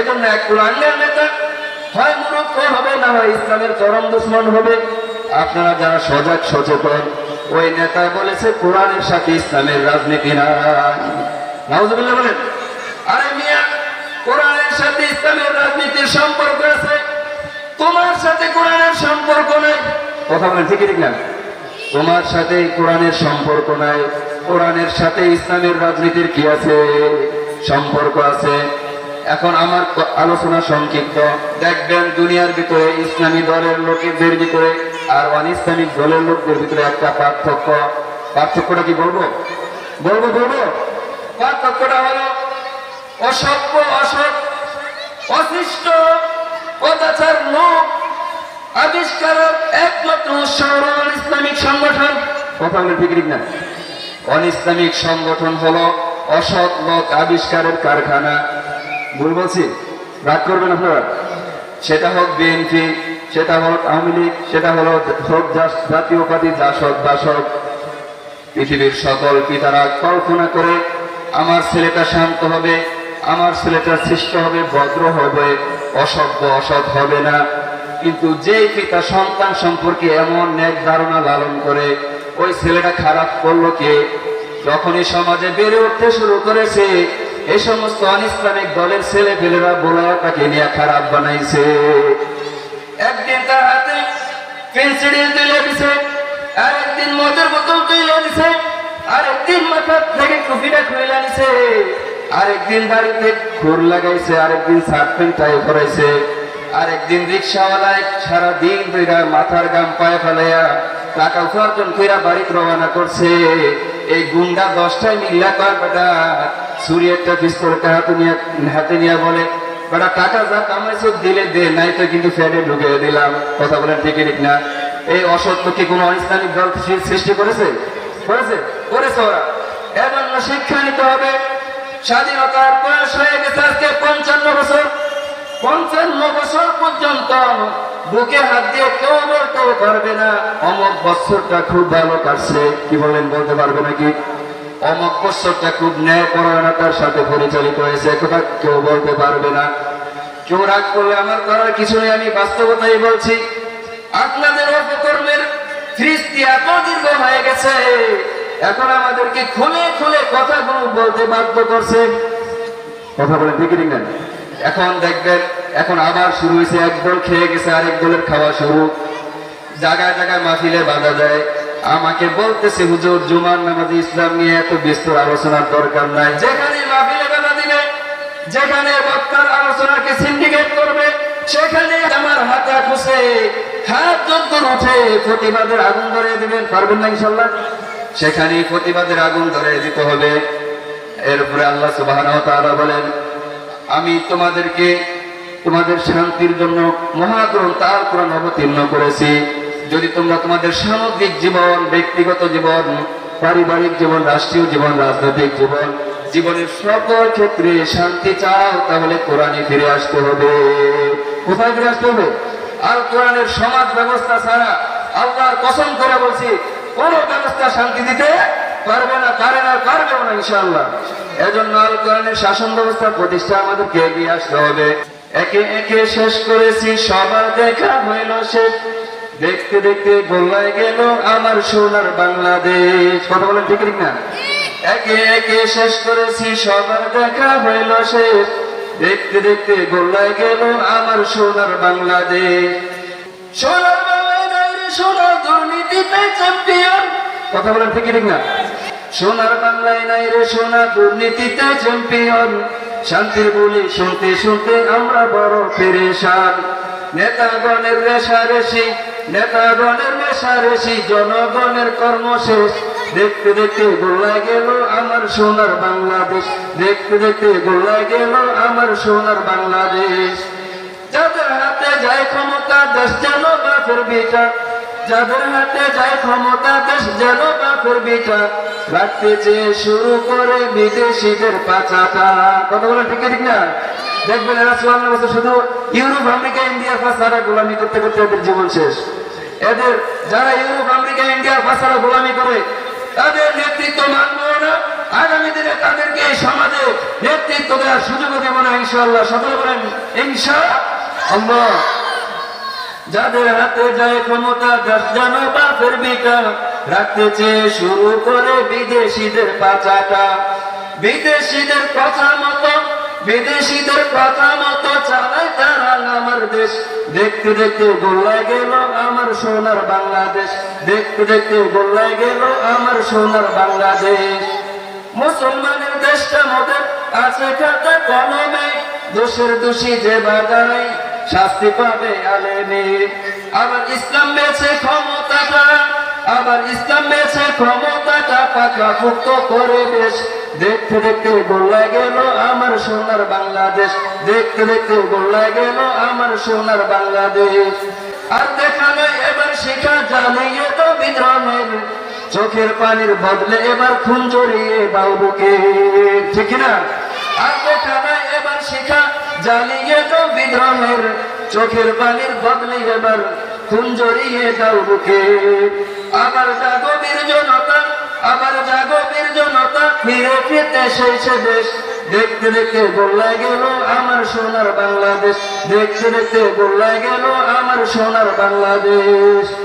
এই জন্য এক কোরআনের নেতা হয় মূর্খ হবে, না হয় ইসলামের চরম দুশ্মন হবে। আপনারা যারা সজাগ, সচেতন, ওই নেতা বলেছে, কোরআনের সাথে ইসলামের রাজনীতি নাই। বলেন, আরে মিয়া, কোরআনের সাথে ইসলামের রাজনীতির সম্পর্ক আছে, তোমার সাথে কোরআনের সম্পর্ক নাই। কথা বলেন তোমার সাথে কোরআনের সম্পর্ক নাই, কোরআনের সাথে ইসলামের রাজনীতির কি আছে? সম্পর্ক আছে। এখন আমার আলোচনা সংক্ষিপ্ত। দেখবেন দুনিয়ার ভিতরে ইসলামী দলের লোকেদের ভিতরে আর অন ইসলামিক দলের লোকদের ভিতরে একটা পার্থক্য। পার্থক্যটা কি বলব? বলব বলব? পার্থক্যটা হলো অসভ্য, অসৎ, অশিষ্ট, অত্যাচার লোক আবিষ্কারক, একমাত্র সরল ইসলামিক সংগঠন। কথা বলে ঠিক না? অন ইসলামিক সংগঠন হলো অসৎ লোক আবিষ্কারের কারখানা। ভুল বলছি? রাগ করবেন আপনারা? সেটা হোক বিএনপি, সেটা হোক আওয়ামী লীগ, সেটা হলো হোক জাতীয় পার্টি জাসক বাসক পৃথিবীর সকল পিতারা কল্পনা করে আমার ছেলেটা শান্ত হবে, আমার ছেলেটা সৃষ্ট হবে, ভদ্র হবে, অসভ্য, অসৎ হবে না। কিন্তু যেই পিতা সন্তান সম্পর্কে এমন ন্যাক ধারণা লালন করে, ওই ছেলেটা খারাপ করল কে? যখনই সমাজে বেড়ে উঠতে শুরু করেছে এই সমস্ত অনিসলামিক দলের ছেলে পেলেরা বলে তাকে নিয়ে খারাপ বানাইছে। একদিন তার হাতে পেন্সিল তুলে দিছে আর একদিন মদের বোতল তুলে দিছে আর একদিন মাথা থেকে টুপিটা খুলে নিছে। আর একদিন বাড়িতে খুর লাগাইছে আর একদিন শার্ট প্যান্ট টাই করাইছে আর একদিন রিক্সাওয়ালায় সারা দিন ধরে মাথার গাম পায়ে ফেলাইয়া টাকা উপার্জন কইরা বাড়িতে রওনা করছে। এই গুন্ডা দশটায় মিল্লা কর বেটা। ছুরি একটা পিস্তলটা হাতে নিয়ে হাতে নিয়ে বলে, বেটা, টাকা যা কামাইছো দিলে দে নাই তো কিন্তু ফ্যাটে ঢুকিয়ে দিলাম। কথা বলেন, ঠিক ঠিক না। এই অসত্য কি কোনো ইসলামিক দল সৃষ্টি করেছে? করেছে? করেছে ওরা। এবার না শিক্ষা নিতে হবে। স্বাধীনতার বয়স হয়ে গেছে আজকে পঞ্চান্ন বছর। পঞ্চান্ন বছর পর্যন্ত বুকে হাত দিয়ে কেউ বলতেও পারবে না অমক বছরটা খুব ভালো কাটছে। কি বলেন বলতে পারবে নাকি? অমক বছরটা খুব ন্যায় পরায়ণতার সাথে পরিচালিত হয়েছে একথা কেউ বলতে পারবে না। কেউ রাগ করলে আমার করার কিছু নেই আমি বাস্তবতাই বলছি। আপনাদের অপকর্মের ফ্রিস্তি এত দীর্ঘ হয়ে গেছে, এখন আমাদেরকে খুলে খুলে কথাগুলো বলতে বাধ্য করছে। কথা ঠিকই ঠিক না। এখন দেখবেন, এখন আবার শুরু হয়েছে, এক দল খেয়ে গেছে, আরেক দলের খাওয়া শুরু। জায়গায় জায়গায় মাহফিলে বাধা দেয়। আমাকে বলতেছে, হুজুর, জুমার নামাজ ইসলাম নিয়ে এত বিস্তর আলোচনার দরকার নাই। যেখানে যেখানে বক্তার আলোচনাকে সিন্ডিকেট করবে, সেখানে আমার হাতে খুশে হাত যদ্দুর উঠে প্রতিবাদের আগুন ধরে দিবেন, পারবেন না ইনশাল্লাহ সেখানে প্রতিবাদের আগুন ধরে দিতে হবে। এরপরে আল্লাহ ওয়া বলেন, আমি তোমাদেরকে, তোমাদের শান্তির জন্য মহাগ্রন্থ আল কোরআন অবতীর্ণ করেছি। যদি তোমরা তোমাদের সামগ্রিক জীবন, ব্যক্তিগত জীবন, পারিবারিক জীবন, রাষ্ট্রীয় জীবন, রাজনৈতিক জীবন, জীবনের সকল ক্ষেত্রে শান্তি চাও, তাহলে কোরআনে ফিরে আসতে হবে। কোথায় ফিরে আসতে হবে? আল কোরআনের সমাজ ব্যবস্থা ছাড়া আল্লাহর কসম করে বলছি, কোন ব্যবস্থা শান্তি দিতে পারবে না, পারে না পারবেও না, ইনশাআল্লাহ। এজন্য আল কোরআনের শাসন ব্যবস্থা প্রতিষ্ঠা আমাদেরকে এগিয়ে আসতে হবে। একে একে শেষ করেছি, সবার দেখা হইল শেষ। দেখতে দেখতে গোল্লায় গেল আমার সোনার বাংলাদেশ। কথা বলেন ঠিক না একে একে শেষ করেছি, সবার দেখা হইল শেষ দেখতে দেখতে গোল্লায় গেল আমার সোনার বাংলাদেশ। সোনার বাংলাদেশ, সোনার দুর্নীতিতে চ্যাম্পিয়ন কথা বলেন ঠিক ঠিক না সোনার বাংলায় নাই রে সোনা, দুর্নীতিতে চ্যাম্পিয়ন শান্তির বলি শুনতে শুনতে আমরা বড় পেরেশান। নেতাগণের রেশারেশি নেতাগণের রেশারেশি জনগণের কর্মশেষ। দেখতে দেখতে গোল্লায় গেল আমার সোনার বাংলাদেশ। দেখতে দেখতে গোল্লায় গেল আমার সোনার বাংলাদেশ। যাদের হাতে যায় ক্ষমতা, দেশ যেন বাপের বিটা। যাদের হাতে যায় ক্ষমতা, দেশ যেন বাপের বিটা। রাখতে চেয়ে শুরু করে বিদেশিদের পাচাটা। কথা ঠিক ঠিক না? দেখবেন এরা চুয়ান্ন বছর শুধু ইউরোপ, আমেরিকা ইন্ডিয়ার পাশারা গোলামি করতে করতে এদের জীবন শেষ। এদের যারা ইউরোপ, আমেরিকা ইন্ডিয়ার পাশারা গোলামি করে তাদের নেতৃত্ব মানবো না। আগামী দিনে তাদেরকে এই সমাজে নেতৃত্ব দেওয়ার সুযোগ দেব না, ইনশাআল্লাহ। সকলে বলেন ইনশা আল্লাহ যাদের হাতে যায় ক্ষমতা দেশ যেন বাপের বিটা রাখতে চেয়ে শুরু করে বিদেশিদের পাচাটা বিদেশিদের কথা মতো বিদেশিদের কথা মতো চালায় তারা আমার দেশ। দেখতে দেখতে গোল্লায় গেল আমার সোনার বাংলাদেশ। দেখতে দেখতে গোল্লায় গেল আমার সোনার বাংলাদেশ। মুসলমানের দেশটা মোদের, আছে খাতা কলমে। দোষের দোষী যে বাজায় শাস্তি পাবে আলেমে। আবার ইসলাম বেছে ক্ষমতাটা, আবার ইসলাম বেছে ক্ষমতাটা। মুক্ত করে দেশ। দেখতে দেখতে গেল আমার সোনার বাংলাদেশ। দেখতে দেখতে গেল আমার সোনার বাংলাদেশ। আর দেখানো এবার শেখা জানিয়ে তো বিদ্রোহের। চোখের পানির বদলে এবার খুন জড়িয়ে বাবুকে ঠিক না আর দেখানো এবার শেখা জ্বালিয়ে তো বিদ্রোহের। চোখের পানির বদলে এবার খুন জড়িয়ে দাও বুকে আবার জাগো বীর জনতা জাগতের জনতা ফিরে ফিরতে শেষে দেশ। দেখতে দেখতে বললাই গেল আমার সোনার বাংলাদেশ। দেখতে দেখতে বললাই গেল আমার সোনার বাংলাদেশ।